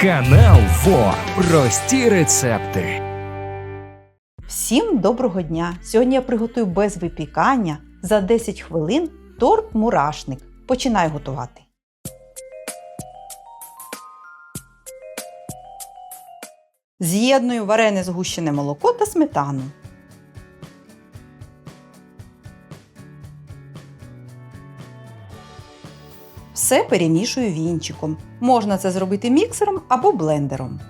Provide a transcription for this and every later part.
Канал ФО. Прості рецепти. Всім доброго дня! Сьогодні я приготую без випікання за 10 хвилин торт мурашник. Починаю готувати. З'єдную варене згущене молоко та сметану. Все перемішую вінчиком. Можна це зробити міксером або блендером.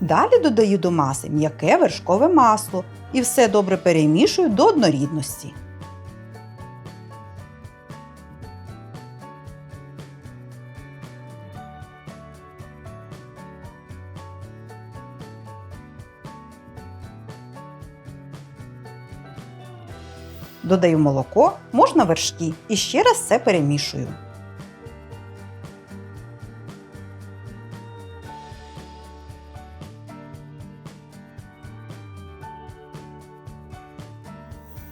Далі додаю до маси м'яке вершкове масло і все добре перемішую до однорідності. Додаю молоко, можна вершки і ще раз все перемішую.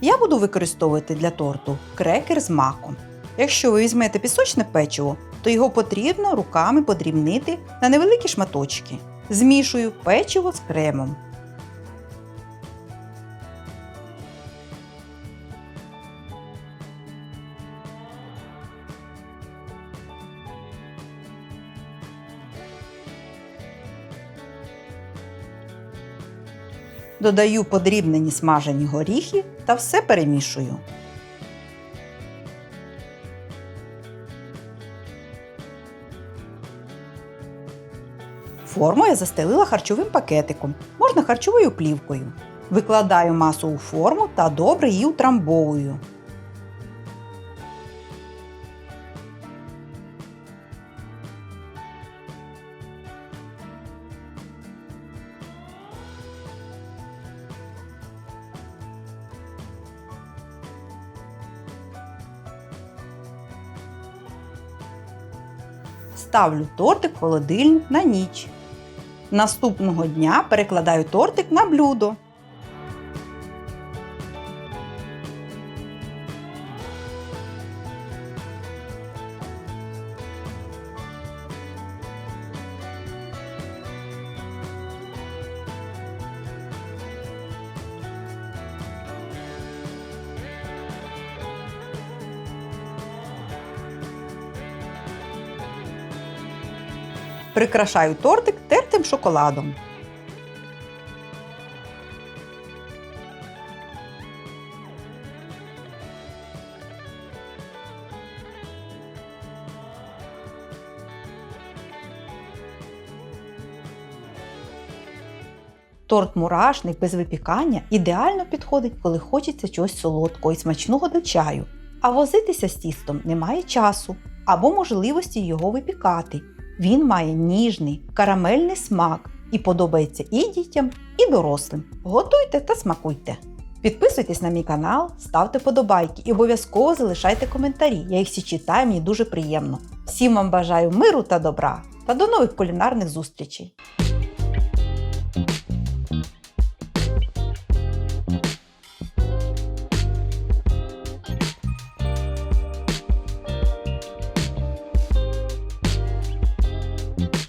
Я буду використовувати для торту крекер з маком. Якщо ви візьмете пісочне печиво, то його потрібно руками подрібнити на невеликі шматочки. Змішую печиво з кремом. Додаю подрібнені смажені горіхи та все перемішую. Форму я застелила харчовим пакетиком, можна харчовою плівкою. Викладаю масу у форму та добре її утрамбовую. Ставлю тортик в холодильник на ніч. Наступного дня перекладаю тортик на блюдо. Прикрашаю тортик тертим шоколадом. Торт мурашник без випікання ідеально підходить, коли хочеться чогось солодкого і смачного до чаю. А возитися з тістом немає часу або можливості його випікати. Він має ніжний карамельний смак і подобається і дітям, і дорослим. Готуйте та смакуйте. Підписуйтесь на мій канал, ставте подобайки і обов'язково залишайте коментарі. Я їх всі читаю, мені дуже приємно. Всім вам бажаю миру та добра та до нових кулінарних зустрічей! you